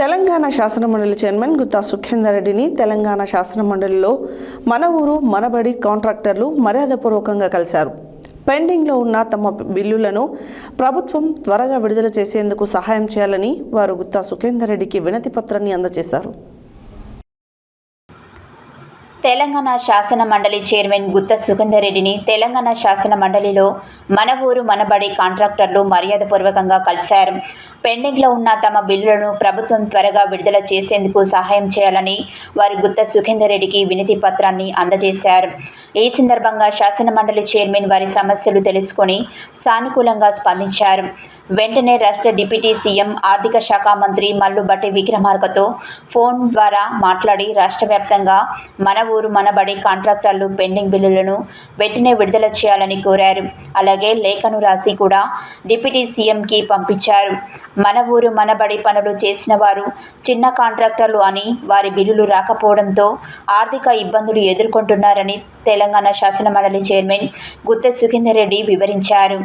తెలంగాణ శాసనమండలి చైర్మన్ గుత్తా సుఖేందర్ రెడ్డిని తెలంగాణ శాసనమండలిలో మన ఊరు మనబడి కాంట్రాక్టర్లు మర్యాదపూర్వకంగా కలిశారు. పెండింగ్లో ఉన్న తమ బిల్లులను ప్రభుత్వం త్వరగా విడుదల చేసేందుకు సహాయం చేయాలని వారు గుత్తా సుఖేందర్ రెడ్డికి వినతి పత్రాన్ని అందజేశారు. తెలంగాణ శాసన మండలి చైర్మన్ గుత్త సుగంధరెడ్డిని తెలంగాణ శాసన మండలిలో మన ఊరు మనబడి కాంట్రాక్టర్లు మర్యాదపూర్వకంగా కలిశారు. పెండింగ్లో ఉన్న తమ బిల్లులను ప్రభుత్వం త్వరగా విడుదల చేసేందుకు సహాయం చేయాలని వారు గుత్త సుఖేందర్ రెడ్డికి వినతి పత్రాన్ని అందజేశారు. ఈ సందర్భంగా శాసన మండలి చైర్మన్ వారి సమస్యలు తెలుసుకొని సానుకూలంగా స్పందించారు. వెంటనే రాష్ట్ర డిప్యూటీ సీఎం ఆర్థిక శాఖ మంత్రి మల్లుబట్టి విక్రమార్కతో ఫోన్ ద్వారా మాట్లాడి రాష్ట్ర వ్యాప్తంగా మన ఊరు మనబడి కాంట్రాక్టర్లు పెండింగ్ బిల్లులను వెంటనే విడుదల చేయాలని కోరారు. అలాగే లేఖను రాసి కూడా డిప్యూటీ సీఎంకి పంపించారు. మన ఊరు మనబడి పనులు చేసిన వారు చిన్న కాంట్రాక్టర్లు అని వారి బిల్లులు రాకపోవడంతో ఆర్థిక ఇబ్బందులు ఎదుర్కొంటున్నారని తెలంగాణ శాసనమండలి చైర్మన్ గుత్త సుఖేందర్ రెడ్డి వివరించారు.